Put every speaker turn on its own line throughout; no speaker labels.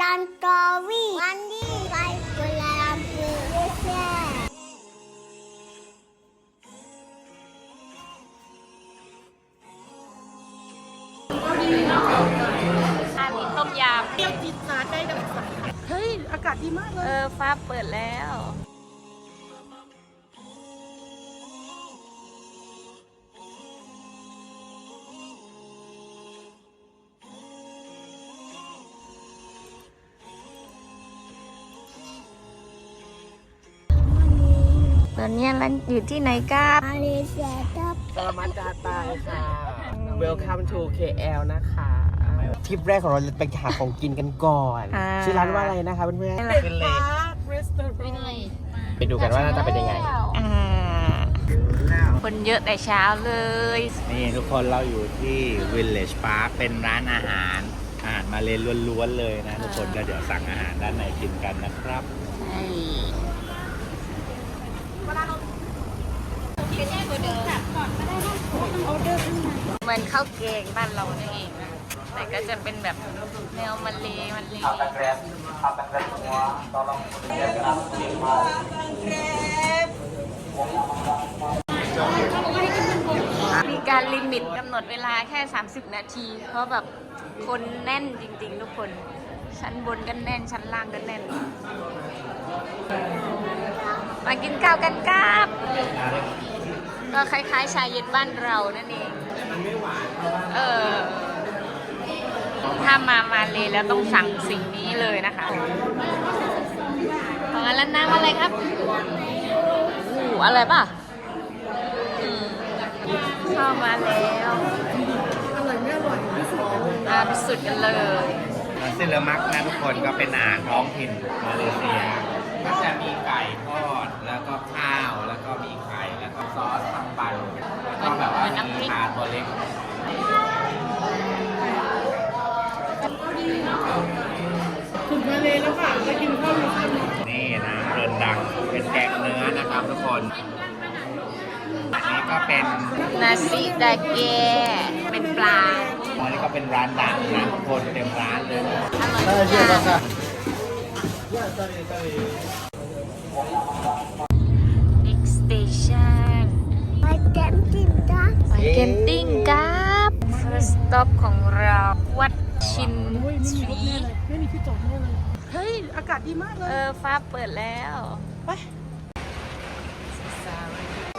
ลันตอวี่วันนี้ไปกุลาลัมพูเย่
อันนี้ต้มย
เที่ยวจิตซาดได้ดังใจเฮ้ย อากาศดีมากำเล
เอยอฟ้าเปิดแล้ว อนนี้เราอยู่ที่ไหนกัน
มาเลเซียทับ
สลามัดดาตายค่ะ Welcome to KL นะคะ ทริปแรกของเราจะไปหาของกินกันก่อน
อ่า
ชื่อร้านว่าอะไรนะคะเพื่อนๆเป็นเล
พาร์ครีสอร์ท
ไปดูกันว่าหน้าตาเป็นยังไง
อ่า คนเยอะแต่เช้าเลย
นี่ทุกคนเราอยู่ที่ Village Park เป็นร้านอาหาร อาหารมาเลยล้วนๆเลยนะ ทุกคนก็เดี๋ยวสั่งอาหารด้านในกินกันนะครับ
ใช่ เหมือนข้าวแกงบ้านเรานี่เองนะแต่ก็จะเป็นแบบแนวมันเลมันเลมีการลิมิตกำหนดเวลาแค่ 30 นาที เพราะแบบคนแน่นจริง ๆ ทุกคน ชั้นบนก็แน่นชั้นล่างก็แน่น มากินข้าวกันครับก็คล้ายๆ ชาเย็นบ้านเรานั่นเองเออถ้ามามาเลยแล้วต้องสั่งสิ่งนี้เลยนะคะของอันแล้วน้ำอะไรครับอู้อะไรป่ะอืมเข้ามาแล้วอร่อยไม่อร่อยพิสูจน์กันเลยอ่าพิสูจน์กันเลย
ซิลมักนะทุกคนก็เป็นอาหารท้องถิ่นมาเลเซียก็จะมีไก่ทอด แล้วก็ข้าวแล้วก็มีไข่แล้วก็ซอสทำปันแล้วก็แบบว่ามีปลาตัวเล็ก
ถึงมาเลยแล้วค่ะไปกินข้าวมาค่ะ
นี่นะเรินดังเป็นแกงเนื้อนะครับทุกคนอันนี้ก็เป็น
นาซิดาเกะเป็นปลา
อันนี้ก็เป็นร้านดังนะทุกคนเต็มร้านเลย
อร่อยทุกอย่าง
เก
มติ้งครับ first stop ของเราวัดชิน
โอ้ยไม่
ท
มีรถ
รี
แน่เลยไม่มีที่จอดแน่เลย เฮ้ย อากาศดีมากเล
เอย อฟ้าเปิดแล้ว
ไป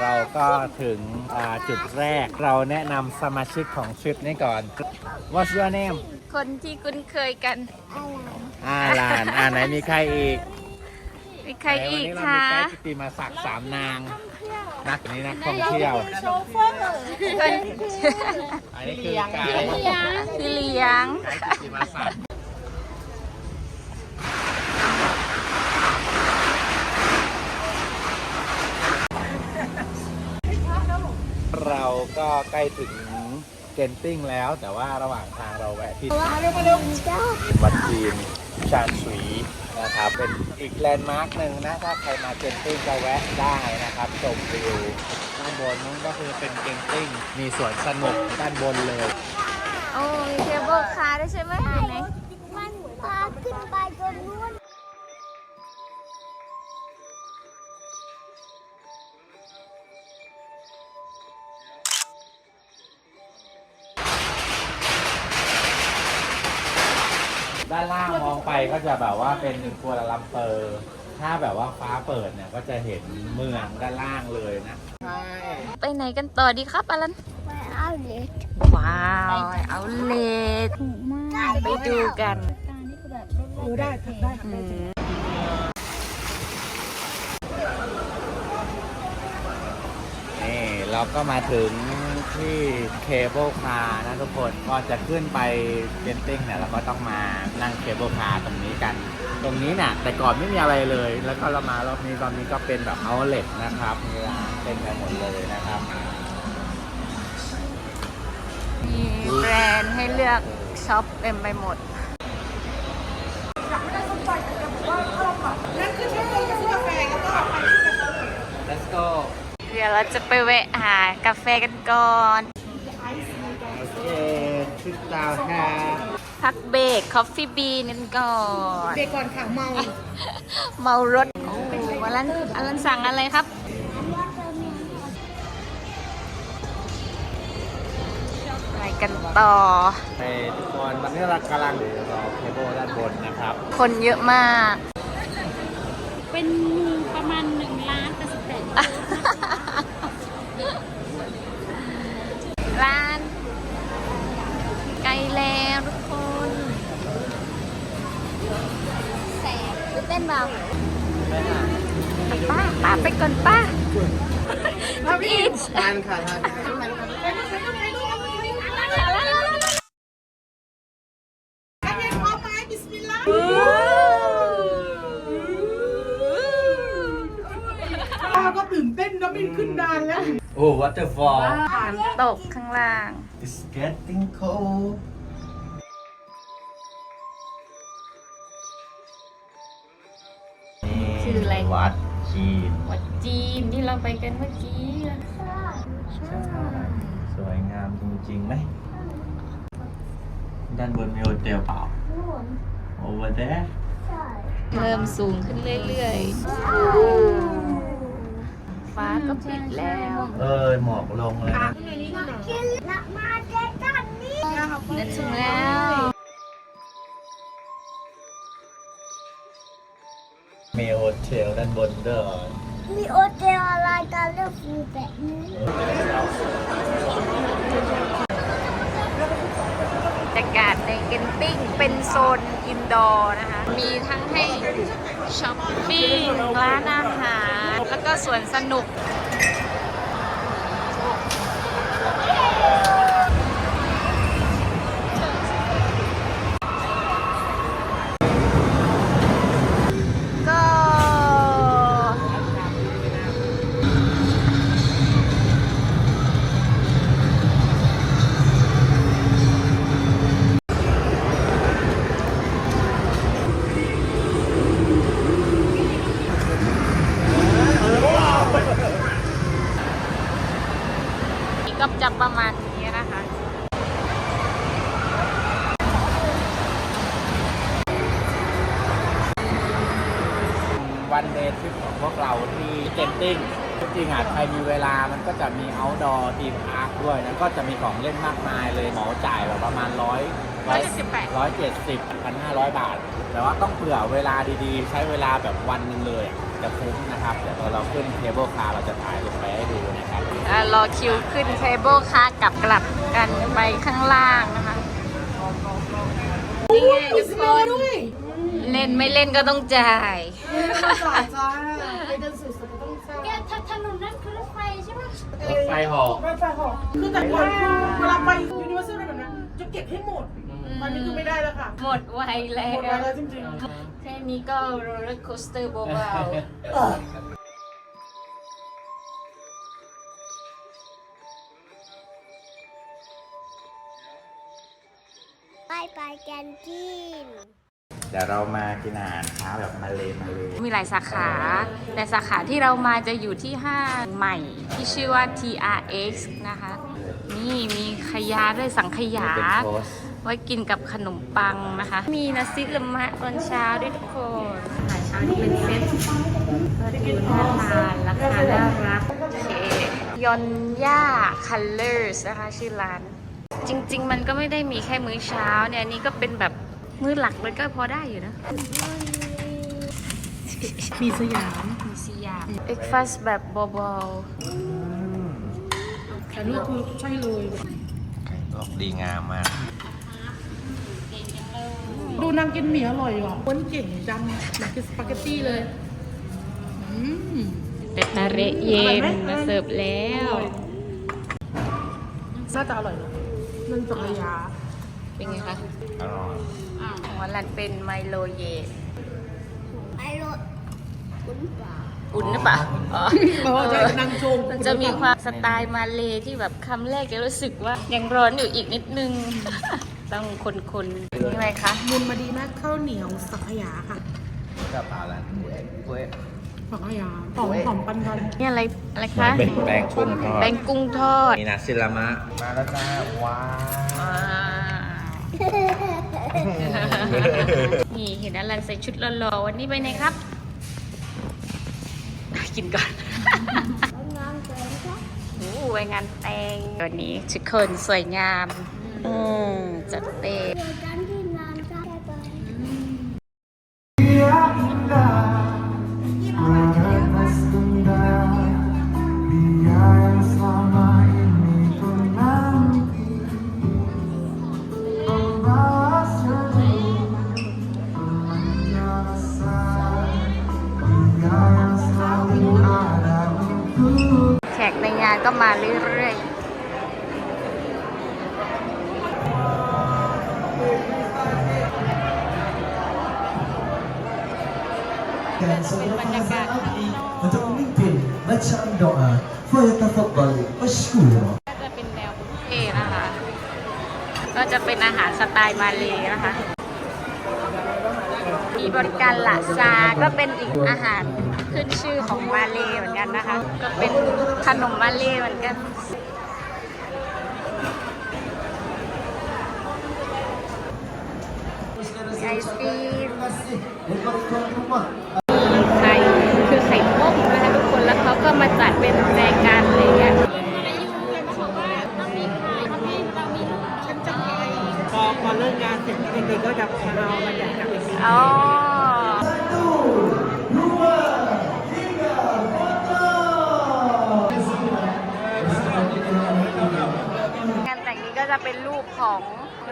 เราก็ถึงอ่าจุดแรกเราแนะนำสมาชิกของทริปนี้ก่อน What's your name
คนที่คุ้นเคยกัน
อาลานอ่าไหนมีใครอีก
มีใครอีก
ไหน
คะ
วันนี้เรามีไกด์กิติมาศักดิ์สามนาง นักนี้นักท่องเที่ยว
คน
อันนี้คือไกด์
พี่เลี้ยง
ไกด์กิติมาศักดิ์เราก็ใกล้ถึงเกนติ้งแล้ว แต่ว่าระหว่างทางเราแวะที่วัดจีนชานชุย นะครับ เป็นอีกแลนด์มาร์กหนึ่งนะ ถ้าใครมาเกนติ้งก็แวะได้นะครับชมวิวด้านบนนู้นก็คือเป็นเกนติ้งมีสวนสนุกด้านบนเลย
โอ้มีเคเบิลคาร์ด้วยใช่ไหมเห็นไหม
มันพาขึ้นไปจนนู้น
ด้านล่างมองไปก็จะแบบว่าเป็นกัวลาลัมเปอร์ ถ้าแบบว่าฟ้าเปิดเนี่ยก็จะเห็นเมืองด้านล่างเลยนะใช่
ไปไหนกันต่อดีครับอลัน
ไปเอาเล็ก
ว้าวเอาเลทไปดูกัน
เออได้ค่ะได้
อืม
นี่เราก็มาถึง ที่เคเบิลคาร์นะทุกคนก็จะขึ้นไปเกนติ้งเนี่ยเราก็ต้องมานั่งเคเบิลคาร์ตรงนี้กัน ตรงนี้เนี่ยแต่ก่อนไม่มีอะไรเลย แล้วก็เรามารอบนี้ตอนนี้ก็เป็นแบบเอาเล็ตนะครับมีร้านเต็มไปหมดเลยนะครับ
มีแบรนด์ให้เลือกช็อปเต็มไปหมด ดี๋ยวเราจะไปแวะหากาแฟกันก่อน
โอเคชิดดาวค่ะ
พพักเบรกคอฟฟี่บีนั่นก่อน
เบรกก่อนค่ะเมา
เมารถโอ้วันนั้นอันนั้นสั่งอะไรครับ ไปกันต่อ
ไปทุกคนตอนนี้เรากำลังรอเคเบิลด้านบนนะครับ
คนเยอะมาก
เป็นประมาณหนึ่งล้านแต่สิบแปด
ร้านไกลแล้วทุกคนแสบตื่นเต้นเปล่าไปป้าป้าไปก่อนป้าอีท
ทานค่ะทาน
ป้า ก็ตื่นเต้นนะบินขึ้นดานแล้ว
โอ้ waterfall
ตกข้างล่าง
It's getting cold
ชื่ออะไร
วัดจีน
วัดจีนที่เราไปกันเมื่อกี้อะ
สวยงามจริงๆไหม ด้านบนมีโฮเทลเปล่า over there
เริ่มสูงขึ้นเรื่อยๆ ฟ้าก็ปิดแล้ว
เออหมอกลงแล้วนะ
กินละมาเจ๊จันนี่
เดินถึงแล้ว
มีโฮเทลด้านบนด้วย
มีโอเทลอะไรกันเลือกฟูแบบนี้
บรรยากาศในเกนติ้งเป็นโซนอินดอร์นะคะ มีทั้งให้ช้อปปิ้งร้านอาหาร แล้วก็สวนสนุก จริ
งๆอะใครมีเวลามันก็จะมี outdoor ทีมพาร์คด้วยแล้วก็จะมีของเล่นมากมายเลยเหมาจ่ายแบบประมาณร้อยร้อยร้อยเจ็ดสิบพันห้าร้อยบาท แต่ว่าต้องเผื่อเวลาดีๆ ใช้เวลาแบบวันหนึ่งเลยอะจะคุ้มนะครับ เดี๋ยวเราขึ้นเคเบิลคาร์เราจะถ่ายลงไปให้ดูนะครับ
อ่ารอคิวขึ้นเคเบิลคาร์กลับกลับกันไปข้างล่างนะคะ นี่ไงทุกคน เล่นไม่เล่นก็ต้องจ่าย
จ้าจ้า
รถไฟเหอก
รถไฟเหอกคือแต่ก่อนคือเวลาไปยูนิเวอร์แซลอะไรแบบนั้นจะเก็บให้หมดตอนนี้คือไม่ได้แล้วค่ะ
หมดไวแล้
หมดไป
ว
แล้วจริง
แค่นี้ก็โรลเลอร์โคสเตอร์เบา
ไปไปกันจีน
เดี๋ยวเรามากินอาหารเช้าแบบมาเลมาเล
ๆมีหลายสาขา แต่สาขาที่เรามาจะอยู่ที่ห้างใหม่ที่ชื่อว่า TRX นะคะ นี่มีขยาด้วยสังขยา
เป็นโพสต์
ไว้กินกับขนมปังนะคะ มีนาซิละมะตอนเช้าด้วยทุกคนอาหารเช้าที่เป็นเซ็ตก็ดูน่าทานราคาน่ารักโอเคยอนย่าคัลเลอร์สนะคะชื่อร้าน จริง ๆ มันก็ไม่ได้มีแค่มื้อเช้าเนี่ยอันนี้ก็เป็นแบบ มื้อหลักเลยก็พอได้อยู่นะ
ๆมีสยาม
มีสี่อย่างเอ็กฟัสแบบเบา
แต่ลูกคือใช่เลย
ไก่กรอบดีงามมาก
ดูนางกินหมี่อร่อยว่ะคนเก่งจังอยากกินสปาเกตตี้เลยอืม
ๆเป็ดนาเระเย็นมาเสิร์ฟแล้ว
น่าจะอร่อยนะนึ่งจักรยา
เป็นไงคะ
อร่อย
หัวลันเป็นไมโลเยน
ไปรถคุณป่า
อุ่นหรือเปล่าอ๋อ
เออใช่นางโจง
มันจะมีความสไตล์มาเลยที่แบบคำแรกจะรู้สึกว่ายังร้อนอยู่อีกนิดนึง ต้องคนๆนี่อะไรคะ
มุนมาดีมากข้าวเหนียวสังขยาค่ะ
กระเป๋าร้านกล้วยกล้วย
สังขยาหอมหอมปันกัน
นี่อะไรอะไร
เหมือ
คะ
นเป็นแป้งกุ้งทอด
แบงกุ้งทอด
มีนาซิลามะมาแล้วจ้าว้าว
ว้าว นี่เห็นอลันใส่ชุดหล่อๆวันนี้ไปไหนครับ กินก่อน
งานเกินค่ะ
โอ้ไปงานแต่งวันนี้ชุดคนสวยงามอืมจัดเต็ม
เไต
ล์มาเลยนะคะ มีบริการละซา ก็เป็นอีกอาหารขึ้นชื่อของมาเลยเหมือนกันนะคะ ก็เป็นขนมมาเลยเหมือนกันไอศครีม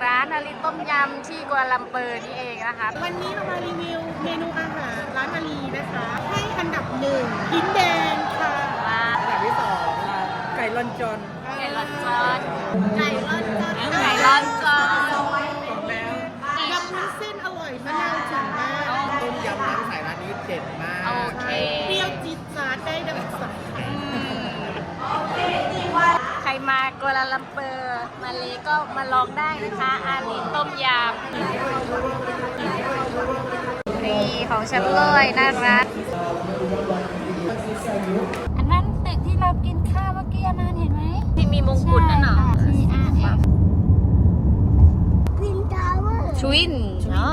ร้า
นอา
ริต้มยำที่กัวลาลัมเปอร์นี่เองนะคะ
วันนี้เรามารีวิวเมนูอาหารร้านอาลีนะคะ ให้อันดับหนึ่งดินแดงค่ะ
ว่า
อันดับที่สองอะไก่ลอนจอน
ไก่ลอนจอน
ไก่ร้อนจอน
ไก่ลอนจอน
ยำวุ้นเส้นอร่อยมะนาวถึงมาก
ต้มยำน้ำใสร้านนี้เด็ดมาก
โอเค มากัวลาลัมเปอร์ มาเลยก็มาลองได้นะคะ อาลีต้มยำนี่ของฉันเลยน่ารัก
อันนั้นตึกที่เรากินข้าวเมื่อกี้อันนั้นเห็นไหม
ที่มีมงกุฎนั่นเหรอ
มีอาร์เอฟ
วินทาวเวอร์
ทวินอ๋อ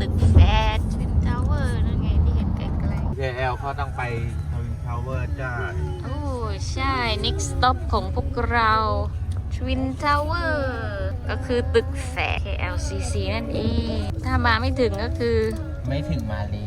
ตึกแฟดทวินทาวเวอร์นั่นไงที่เห็นไกล
KL เขาต้องไปทวินทาวเวอร์จ้า
ๆโอ้ ใช่ next stop ของพวกเรา Twin Tower ก็คือตึกแฝด KLCC นั่นเอง ถ้ามาไม่ถึงก็คือ
ไม่ถึงมาลี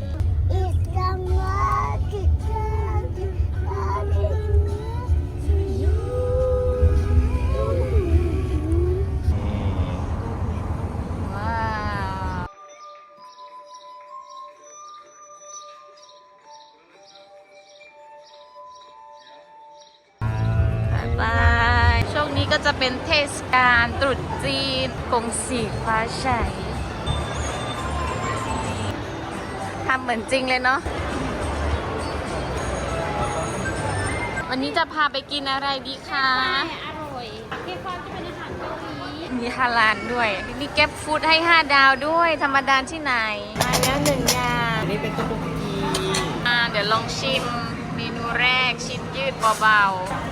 นี้ก็จะเป็นเทศกาลตรุษจีนกงสีฟ้าใสทำเหมือนจริงเลยเนาะวันนี้จะพาไปกินอะไรดีคะ
อร่อยที่เขาจะเป็นอาหารเกาหลี
มีฮาลานด้วยมีแก๊ปฟู้ดให้ 5 ดาวด้วย ธรรมดาที่ไหน มาแล้วหนึ่งอย่าง
อันนี้เป็นตุ๊กกี
อ่าเดี๋ยวลองชิมเมนูแรกชิ้นยืดเบาๆ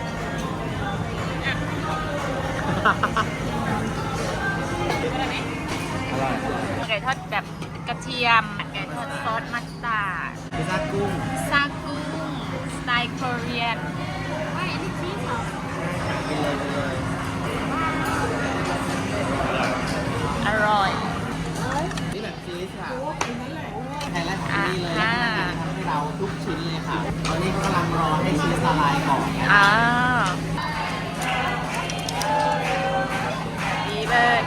ไก่ทอดแบบกระเทียมไก่ทอดซอสมัสตาร์ด
พิซซ่ากุ้ง
ซากุ้งสไตล์เกาหลีน
ว่าอันนี้ชีสเหรอ
กินเลยกินเลย
อร่อย
นี่แบบชีสค่ะไฮไลท์ของที่นี่เลย
อ่า
ทำให้เราทุกชิ้นเลยค่ะ ตอนนี้เขากำลังรอให้ชีสละลายก่อนนะ
อ่า เลย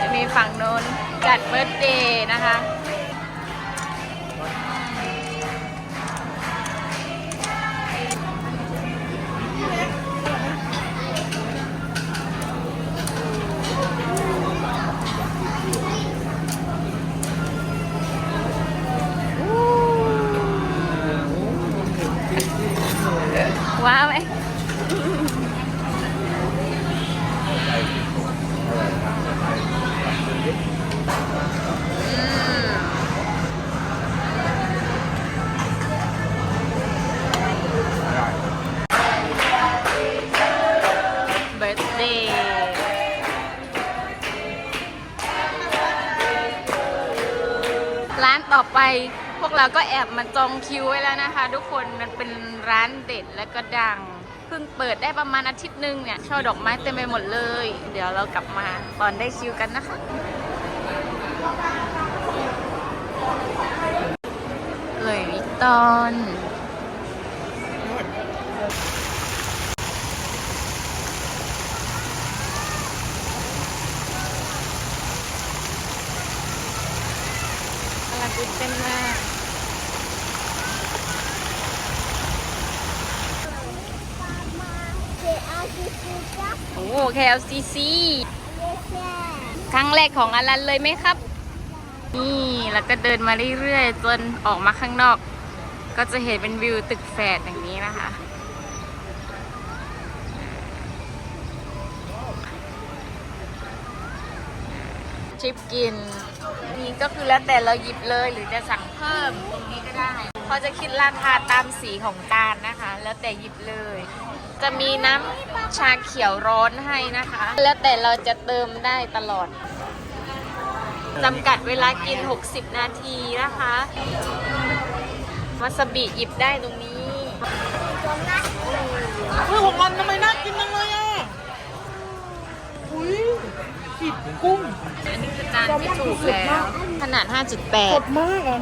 จะมีฝั่งโน้นจัดเบิร์ตเดย์นะคะ ต่อไปพวกเราก็แอบมาจองคิวไว้แล้วนะคะ ทุกคนมันเป็นร้านเด็ดและก็ดังเพิ่งเปิดได้ประมาณอาทิตย์หนึงเนี่ยช่อดอกไม้เต็มไปหมดเลย เดี๋ยวเรากลับมาตอนได้คิวกันนะคะ เลยวิกตอนกำลังตื่นเต้นมาก
เจอาซิฟูจ้า
โอ้ KLCC
เยสแม่
ครั้งแรกของอลันเลยไหมครับ นี่แล้วก็เดินมาเรื่อยๆ จนออกมาข้างนอก ก็จะเห็นเป็นวิวตึกแฝดอย่างนี้นะคะ ชิปกิน นี่ก็คือแล้วแต่เราหยิบเลยหรือจะสั่งเพิ่มตรงนี้ก็ได้เขาจะคิดราคาตามสีของจานนะคะ แล้วแต่หยิบเลย จะมีน้ำชาเขียวร้อนให้นะคะ แล้วแต่เราจะเติมได้ตลอดจำกัดเวลากิน 60 นาทีนะคะวาซาบิหยิบได้ตรงนี้
เฮ้ยของมันทำไมน่ากินจังเลยอะ อุ้ยผิดกุ้ง
อันนี้คือจานที่ถูกแล้ว ขนาด
ส
5.8
ดมากอะ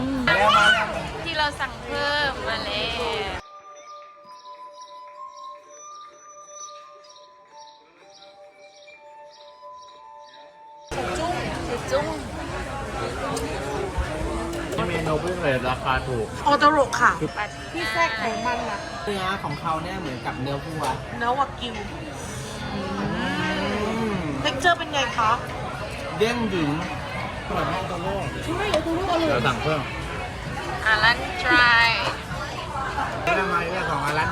ที่เราสั่งเพิ่มมาแล้ว จุ้ง
เมนูพิเศษราคาถูก
โอโตโรค่ะ
ปัด
ที่แทรกของมันอะ
เนื้อของเขาเนี่ยเหมือนกับเนื้อวัว
เนื้อวากิวเท็กเจอร์เป็นไงคะ
เด้งดึงกรอบนอกตัวโลก
ใช่โอโตโรอร่
เดี๋
อย
วยสั่งเพิ่ม
อารันทราย
นี่ทำไมเรื่องของอารัน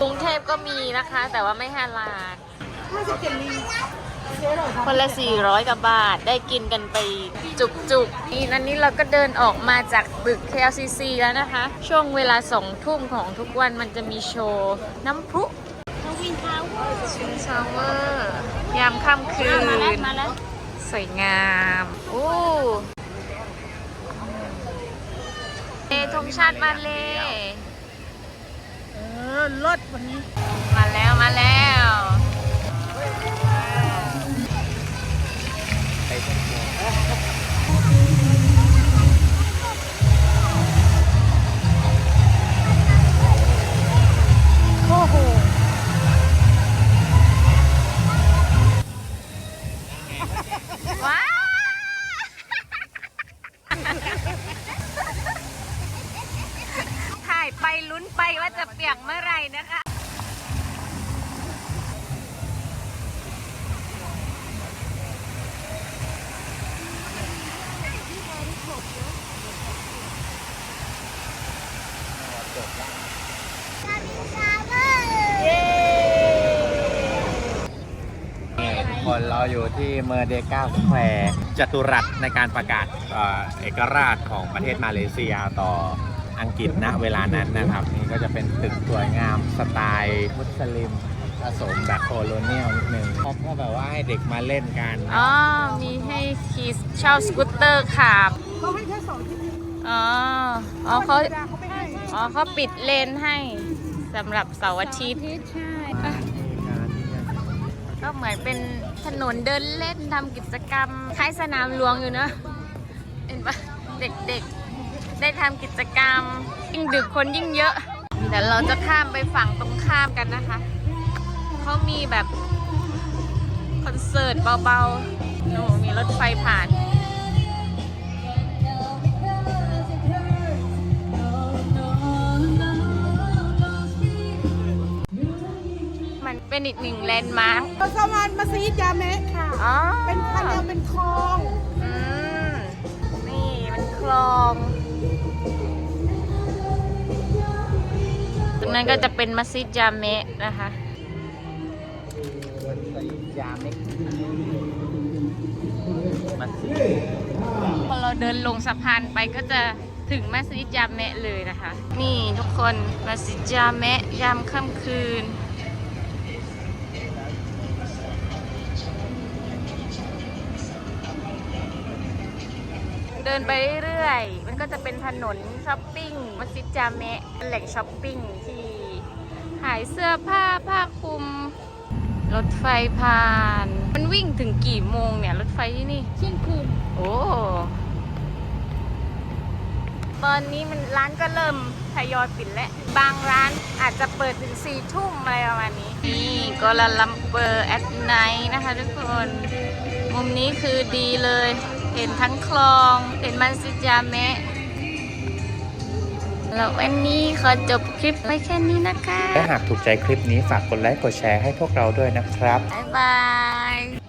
กรุงเทพก็มีนะคะ แต่ว่าไม่ฮาลาล
น่าจะเจลลี่เจ๊อร่อย
คนละ 400กว่าบาทได้กินกันไปจุกๆ นี่นันนี้เราก็เดินออกมาจากตึก KLCC แล้วนะคะ ช่วงเวลาสองทุ่มของทุกวันมันจะมีโชว์ น้ำพลุทวินทาวเวอร์ชินชาวเวอร์ยามค่ำคืน
มาแล้วมาแล้ว
สวยงามโอ้เอธงชาติมาเลย
เออเลิศวันนี้
มาแล้วมาแล้ว
อ
ยู่
ที่เมอร์เดกาสแควร์จตุรัสในการประกาศเอ่อเอกราชของประเทศมาเลเซียต่ออังกฤษณเวลานั้นนะครับ นี่ก็จะเป็นตึกสวยงามสไตล์มุสลิมผสมแบบโคโลเนียลนิดนึงเขาก็แบบว่าให้เด็กมาเล่นกัน
อ๋อ มีให้ขี่เช่าสกูตเตอร์ขับ
เขาให้แค่สองที่
อ๋อ อ๋อเขา
ธรรมดาเขาไม่ให้
อ๋อเขาปิดเลนให้สำหรับเสาร์อาทิตย์
ใช่
ก็เหมือนเป็นถนนเดินเล่นทำกิจกรรมคล้ายสนามหลวงอยู่เนะเห็นปะเด็กๆ ได้ทำกิจกรรม ยิ่งดึกคนยิ่งเยอะเดี๋ยวเราจะข้ามไปฝั่งตรงข้ามกันนะคะ เขามีแบบคอนเสิร์ตเบาๆโน้มีรถไฟผ่าน เป็นอีกหนึ่งแลนด์มาร์ค
เราสมานมัสยิดยาเมะค่ะ
อ๋อ
เป็นคันเดียวเป็นคลอง
อืมนี่มันคลอง ตรงนั้นก็จะเป็นมัสยิดจาเมะนะคะ
ยาเม็ก
มัน
พอเราเดินลงสะพานไปก็จะถึงมัสยิดจาเมะเลยนะคะ นี่ทุกคนมัสยิดจาเมะยามค่ำคืน เดินไปเรื่อยๆ มันก็จะเป็นถนนช้อปปิ้งมัสยิดจาเมะเป็นแหล่งช้อปปิ้งที่ขายเสื้อผ้าผ้าคลุม รถไฟผ่าน มันวิ่งถึงกี่โมงเนี่ยรถไฟที่นี่
เที่ยงคืน
โอ้ตอนนี้มันร้านก็เริ่มทยอยปิดแล้ว บางร้านอาจจะเปิดถึงสี่ทุ่มอะไรประมาณนี้ นี่ก็ลาลัมเปอร์แอดไนนะคะทุกคน มุมนี้คือดีเลย เห็นทั้งคลองเห็นมันซิจาเมะแล้ววันนี้ขอจบคลิปไว้แค่นี้นะคะ
และหากถูกใจคลิปนี้ฝากกดไลค์กดแชร์ให้พวกเราด้วยนะครับ
บ๊ายบาย